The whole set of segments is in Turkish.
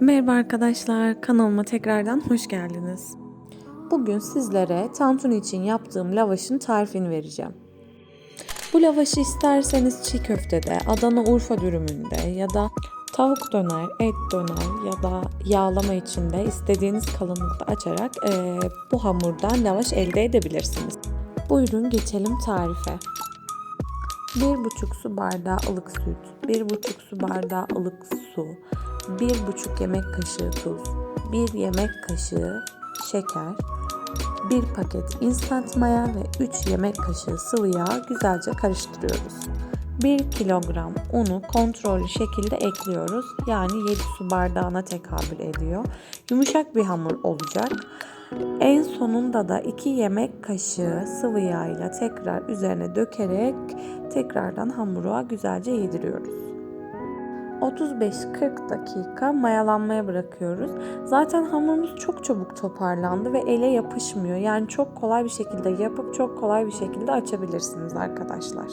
Merhaba arkadaşlar, kanalıma tekrardan hoş geldiniz. Bugün sizlere tantuni için yaptığım lavaşın tarifini vereceğim. Bu lavaşı isterseniz çiğ köftede, Adana Urfa dürümünde ya da tavuk döner, et döner ya da yağlama içinde istediğiniz kalınlıkta açarak eee, bu hamurdan lavaş elde edebilirsiniz. Buyurun geçelim tarife. 1,5 su bardağı ılık süt, 1,5 su bardağı ılık su, 1,5 yemek kaşığı tuz, 1 yemek kaşığı şeker, 1 paket instant maya ve 3 yemek kaşığı sıvı yağ güzelce karıştırıyoruz. 1 kilogram unu kontrollü şekilde ekliyoruz. Yani 7 su bardağına tekabül ediyor. Yumuşak bir hamur olacak. En sonunda da 2 yemek kaşığı sıvı yağ ile tekrar üzerine dökerek tekrardan hamura güzelce yediriyoruz. 35-40 dakika mayalanmaya bırakıyoruz. Zaten hamurumuz çok çabuk toparlandı ve ele yapışmıyor. Yani çok kolay bir şekilde yapıp çok kolay bir şekilde açabilirsiniz arkadaşlar.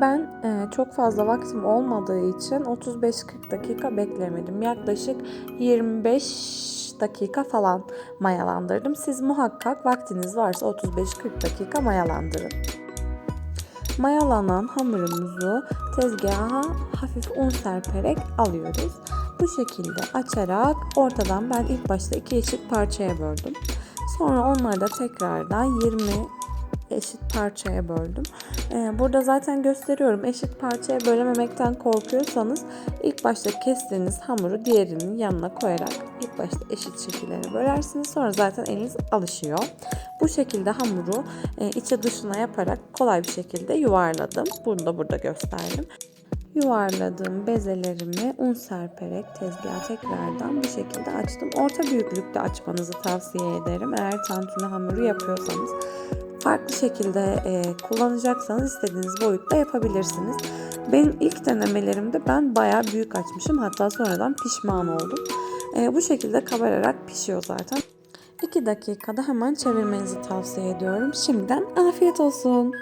Ben e, çok fazla vaktim olmadığı için 35-40 dakika beklemedim. Yaklaşık 25 dakika falan mayalandırdım. Siz muhakkak vaktiniz varsa 35-40 dakika mayalandırın. Mayalanan hamurumuzu tezgaha hafif un serperek alıyoruz. Bu şekilde açarak ortadan ben ilk başta iki eşit parçaya böldüm. Sonra onları da tekrardan 20 eşit parçaya böldüm. Ee, burada zaten gösteriyorum. Eşit parçaya bölememekten korkuyorsanız ilk başta kestiğiniz hamuru diğerinin yanına koyarak ilk başta eşit şekillere bölersiniz. Sonra zaten eliniz alışıyor. Bu şekilde hamuru e, içe dışına yaparak kolay bir şekilde yuvarladım. Bunu da burada gösterdim. Yuvarladığım bezelerimi un serperek tezgaha tekrardan bu şekilde açtım. Orta büyüklükte açmanızı tavsiye ederim. Eğer tantuni hamuru yapıyorsanız farklı şekilde e, kullanacaksanız istediğiniz boyutta yapabilirsiniz. Benim ilk denemelerimde ben bayağı büyük açmışım. Hatta sonradan pişman oldum. E, bu şekilde kabararak pişiyor zaten. 2 dakikada hemen çevirmenizi tavsiye ediyorum. Şimdiden afiyet olsun.